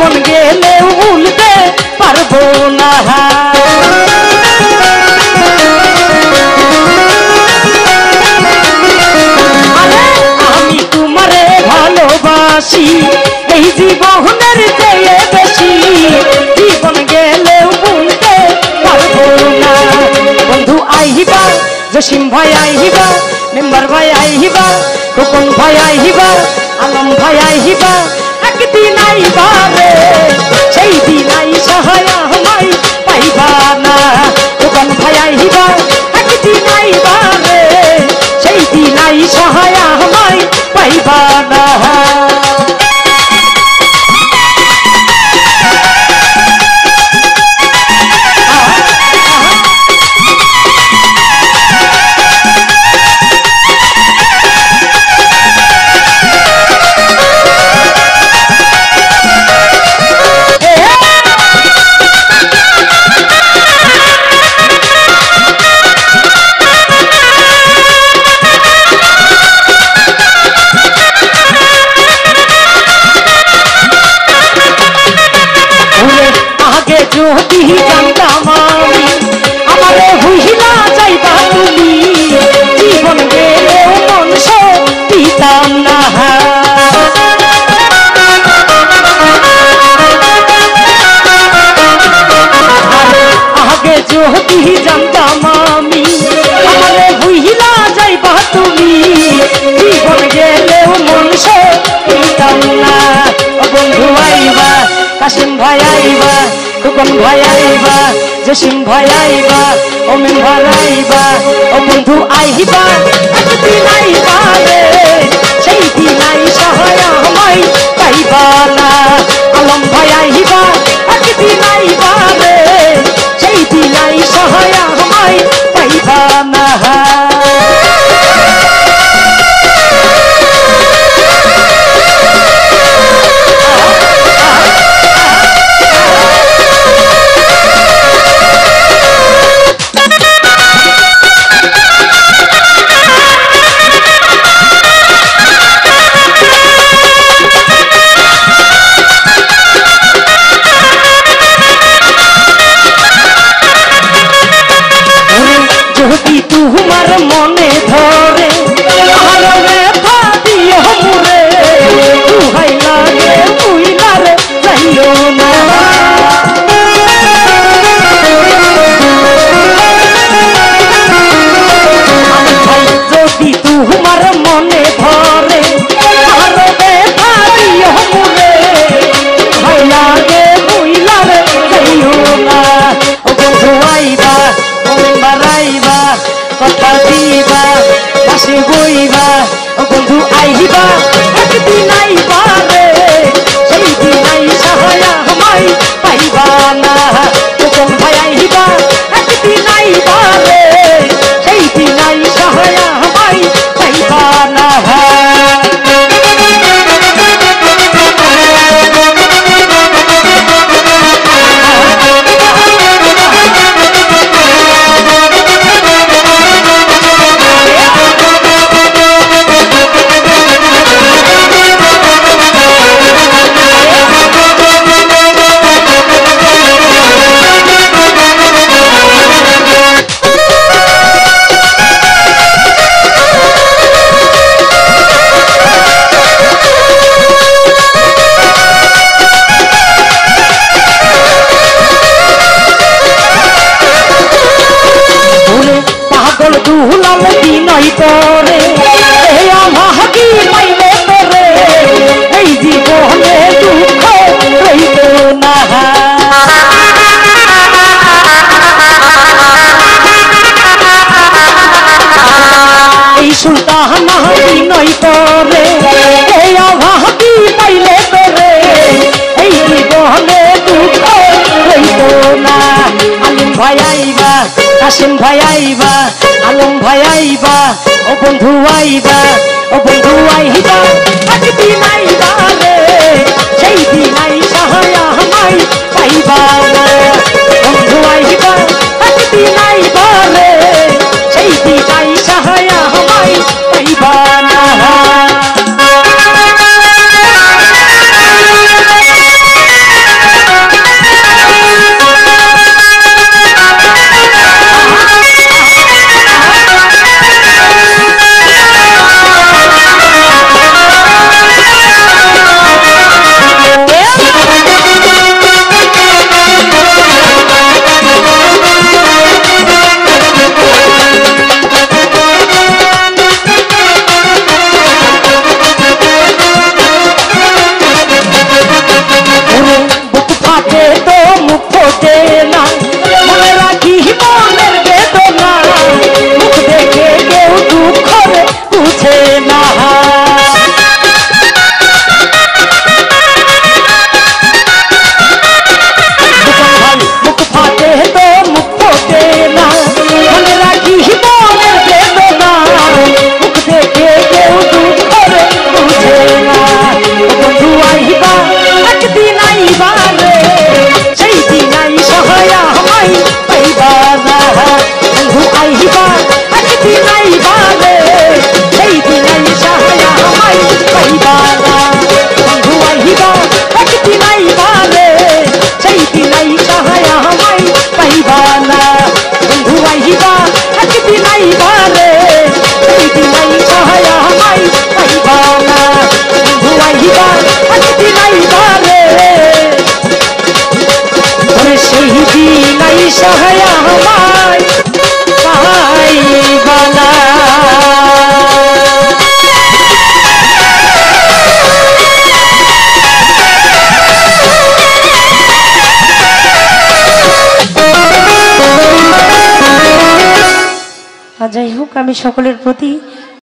জীবন গেলেও ভুলতে পারব না। আমি তোমারে ভালোবাসি, এই জীবনের চেয়ে বেশি। জীবন গেলেও ভুলতে পারব না। বন্ধু আইবা, জসিম ভাই আইবা, মেম্বার ভাই আইবা খোকন ভাই আইবা, আলম ভাই আইবা, একদিন আইবা পাইবা যদি জানতাম আমি আমারে হুইলা যাইবা তুমি। জীবন গেলেও মনস দিতাম না আগে যদি জানতাম আমি আমারে হুইলা যাইবা তুমি। জীবন গেলেও মনস দিতাম না। বন্ধু আইবা, কাশিম ভাই আইবা। খোকন ভাই আইবা জসিম ভাই আইবা, অমিন ভাই আইবা, ও বন্ধু আইবা। একদিন আইবা রে, সেই দিন আই সহায় আমায় পাইবা না। আলম ভাই আইবা, একদিন আইবা রে, সেই দিন আই সহায় আমায় পাইবা না। ভুলাম কি নয় তো আইবা আলম ভাই আইবা ও বন্ধু আইবা ও বন্ধু আইবা একদিন আইবা রে সেই দিন আইসা আমায় পাইবা না সহায় যাই হোক আমি সকলের প্রতি